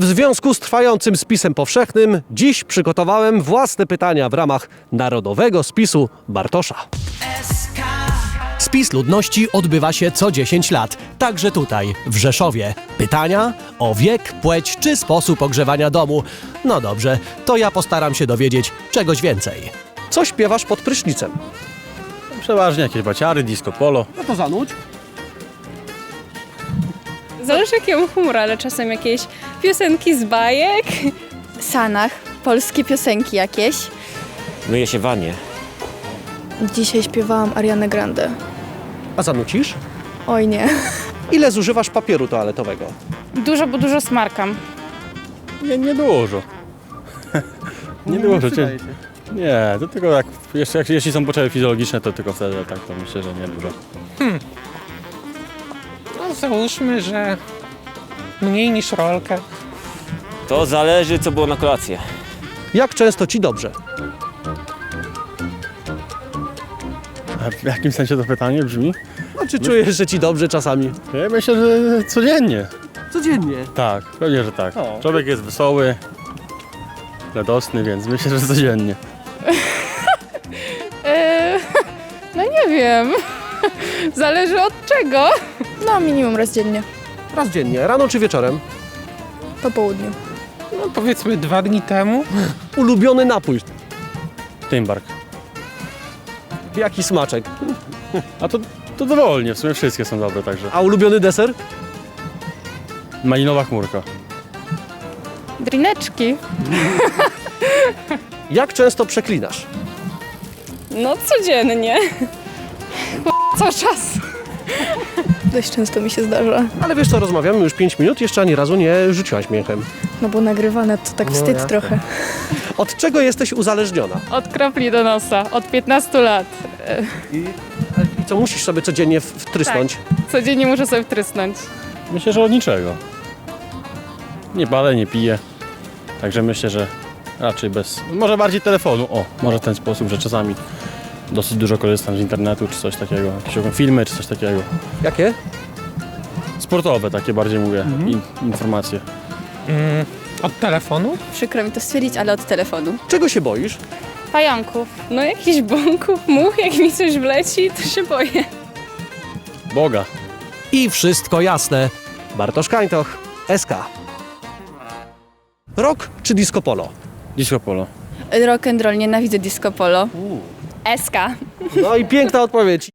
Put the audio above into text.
W związku z trwającym spisem powszechnym, dziś przygotowałem własne pytania w ramach Narodowego Spisu Bartosza. Spis ludności odbywa się co 10 lat, także tutaj, w Rzeszowie. Pytania o wiek, płeć czy sposób ogrzewania domu. No dobrze, to ja postaram się dowiedzieć czegoś więcej. Co śpiewasz pod prysznicem? Przeważnie jakieś baciary, disco polo. No to zanudź. Zależy jaki mam humor, ale czasem jakieś piosenki z bajek. Sanach, polskie piosenki jakieś. Myje się wanie. Dzisiaj śpiewałam Arianę Grande. A zanucisz? Oj nie. Ile zużywasz papieru toaletowego? Dużo, bo dużo smarkam. Nie, nie dużo. nie dużo. Cię... Nie, to tylko jak, jeszcze, jak, jeśli są potrzeby fizjologiczne, to tylko wtedy, tak to myślę, że nie dużo. No załóżmy, że mniej niż rolkę. To zależy, co było na kolację. Jak często ci dobrze? A w jakim sensie to pytanie brzmi? No, czy czujesz, że ci dobrze czasami? Ja myślę, że codziennie. Codziennie. Tak, pewnie, że tak. O. Człowiek jest wesoły, radosny, więc myślę, że codziennie. Eee, no nie wiem. Zależy od czego. No minimum raz dziennie. Raz dziennie, rano czy wieczorem? Po południu. No powiedzmy dwa dni temu. Ulubiony napój. Tymbark. Jaki smaczek? A to, to dowolnie, w sumie wszystkie są dobre, także. A ulubiony deser? Malinowa chmurka. Drineczki. Jak często przeklinasz? No codziennie. Cały czas. Dość często mi się zdarza. Ale wiesz co, rozmawiamy już 5 minut, jeszcze ani razu nie rzuciłaś mięchem. No bo nagrywane to tak No wstyd jasne. trochę. Od czego jesteś uzależniona? Od kropli do nosa. Od 15 lat. I, i co musisz sobie codziennie w- wtrysnąć? Codziennie muszę sobie wtrysnąć. Myślę, że od niczego. Nie palę, nie piję. Także myślę, że raczej bez. Może bardziej telefonu. O, może w ten sposób, że czasami dosyć dużo korzystam z internetu czy coś takiego. Jakieś filmy czy coś takiego. Jakie? Sportowe takie bardziej mówię. I informacje. Mm, od telefonu? Przykro mi to stwierdzić, ale od telefonu. Czego się boisz? Pająków. No jakichś bąków, much, jak mi coś wleci, to się boję. Boga. I wszystko jasne. Bartosz Kańtoch, SK. Rock czy disco polo? Disco polo. Rock and roll, nienawidzę disco polo. SK. No i piękna odpowiedź.